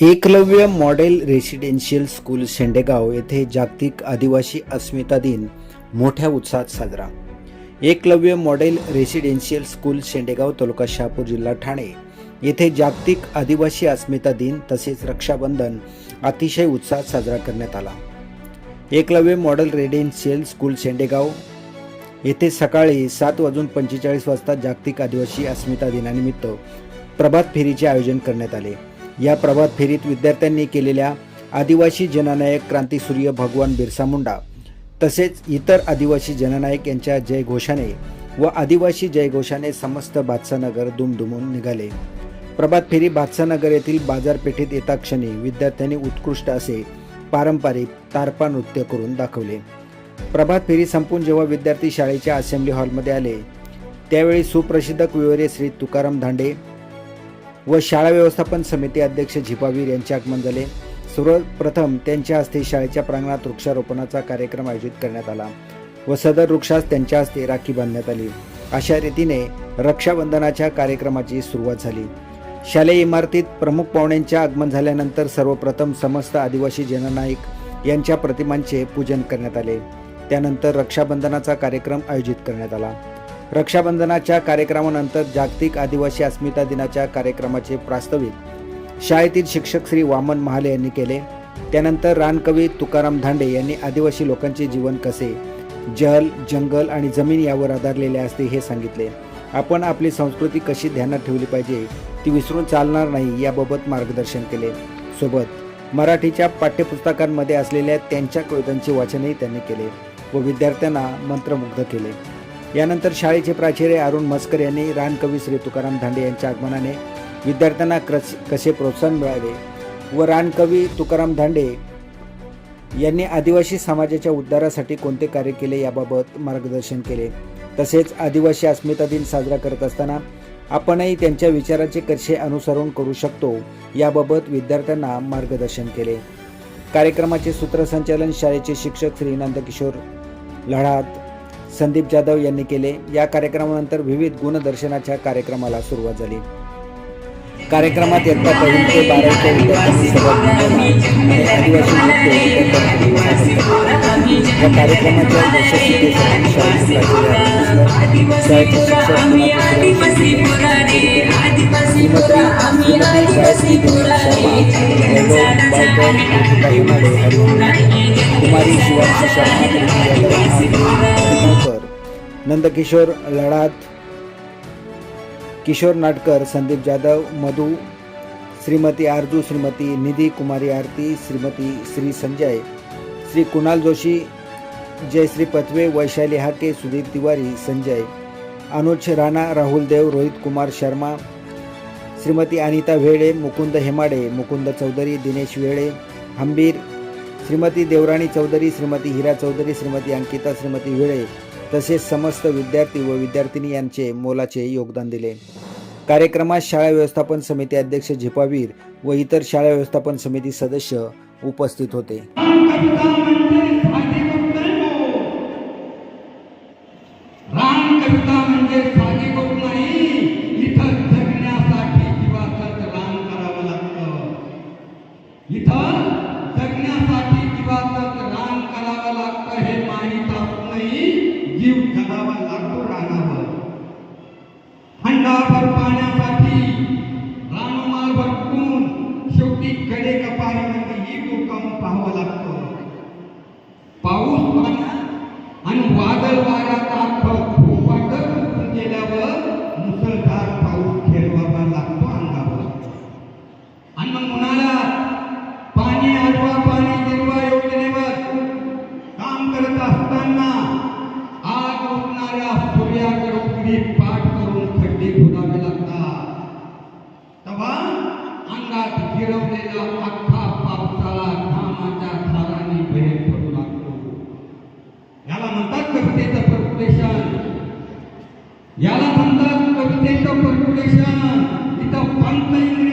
Eklavya model residential school Shendegaon येथे जागतिक आदिवासी अस्मिता दिन मोठ्या उत्साहात साजरा. Eklavya model residential school Shendegaon taluka Shahapur जिल्हा ठाणे येथे जागतिक आदिवासी अस्मिता दिन तसेच रक्षाबंधन अतिशय उत्साहात साजरा करण्यात आला. Eklavya model residential school Shendegaon येथे सकाळी सात वाजून पंचेचाळीस वाजता जागतिक आदिवासी अस्मिता दिनानिमित्त प्रभात फेरीचे आयोजन करण्यात आले. या प्रभात फेरीत विद्यार्थ्यांनी केलेल्या आदिवासी जननायक क्रांतीसूर्य भगवान बिरसा मुंडा तसेच इतर आदिवासी जननायक यांच्या जयघोषाने व आदिवासी जयघोषाने समस्त बादशाहनगर दुमदुमून निघाले. प्रभात फेरी बादशाहनगर येथील बाजारपेठेत येता क्षणी विद्यार्थ्यांनी उत्कृष्ट असे पारंपरिक तारपा नृत्य करून दाखवले. प्रभात फेरी संपून जेव्हा विद्यार्थी शाळेच्या असेंब्ली हॉलमध्ये आले त्यावेळी सुप्रसिद्ध कुवेरे श्री तुकाराम धांडे व शाळा व्यवस्थापन समिती अध्यक्ष झिपावीर यांचे आगमन झाले. सर्वप्रथम त्यांच्या हस्ते शाळेच्या प्रांगणात वृक्षारोपणाचा कार्यक्रम आयोजित करण्यात आला व सदर वृक्षास त्यांच्या हस्ते राखी बांधण्यात आली. अशा रीतीने रक्षाबंधनाच्या कार्यक्रमाची सुरुवात झाली. शालेय इमारतीत प्रमुख पाहुण्यांचे आगमन झाल्यानंतर सर्वप्रथम समस्त आदिवासी जननायक यांच्या प्रतिमांचे पूजन करण्यात आले. त्यानंतर रक्षाबंधनाचा कार्यक्रम आयोजित करण्यात आला. रक्षाबंधनाच्या कार्यक्रमानंतर जागतिक आदिवासी अस्मिता दिनाच्या कार्यक्रमाचे प्रास्ताविक शाळेतील शिक्षक श्री वामन महाले यांनी केले. त्यानंतर रानकवी तुकाराम धांडे यांनी आदिवासी लोकांचे जीवन कसे जल जंगल आणि जमीन यावर आधारलेले असते हे सांगितले. आपण आपली संस्कृती कशी ध्यानात ठेवली पाहिजे ती विसरून चालणार नाही याबाबत मार्गदर्शन केले. सोबत मराठीच्या पाठ्यपुस्तकांमध्ये असलेल्या त्यांच्या कवितांचे वाचनही त्यांनी केले व विद्यार्थ्यांना मंत्रमुग्ध केले. यानंतर शाळेचे प्राचार्य अरुण मस्कर यांनी रानकवी श्री तुकाराम धांडे यांच्या आगमनाने विद्यार्थ्यांना क्रस कसे प्रोत्साहन मिळावे व रानकवी तुकाराम धांडे यांनी आदिवासी समाजाच्या उद्धारासाठी कोणते कार्य केले याबाबत मार्गदर्शन केले. तसेच आदिवासी अस्मिता दिन साजरा करत असताना आपणही त्यांच्या विचाराचे कसे अनुसरण करू शकतो याबाबत विद्यार्थ्यांना मार्गदर्शन केले. कार्यक्रमाचे सूत्रसंचालन शाळेचे शिक्षक श्री नंदकिशोर लढात संदीप जाधव यांनी केले. या कार्यक्रमानंतर विविध गुणदर्शनाच्या कार्यक्रमाला सुरुवात झाली. कार्यक्रमात इयत्ता पहिली ते बारावीच्या आदिवासी नृत्य या कार्यक्रमाच्या यशस्वीतेसाठी शाळेचे शिक्षक श्रीमती गायत्री शर्मा कुमारी शिवांशी शर्मा नंदकिशोर लढात किशोर नाटकर संदीप जाधव मधु श्रीमती आरजू श्रीमती निधी कुमारी आरती श्रीमती श्री संजय श्री कुणाल जोशी जयश्री पथवे वैशाली हाके सुधीर तिवारी संजय. अनुज राणा राहुल देव रोहित कुमार शर्मा. श्रीमती अनिता वेळे मुकुंद हेमाडे मुकुंद चौधरी दिनेश वेळे. हंबीर. श्रीमती देवराणी चौधरी श्रीमती हिरा चौधरी श्रीमती अंकिता श्रीमती वेळे. तसेच समस्त विद्यार्थी व विद्यार्थिनी यांचे मोलाचे योगदान दिले. कार्यक्रमात शाळा व्यवस्थापन समिती अध्यक्ष झिपावीर व इतर शाळा व्यवस्थापन समिती सदस्य उपस्थित होते. कडे कपारीमध्ये kita perkulisahan, kita pantai ini.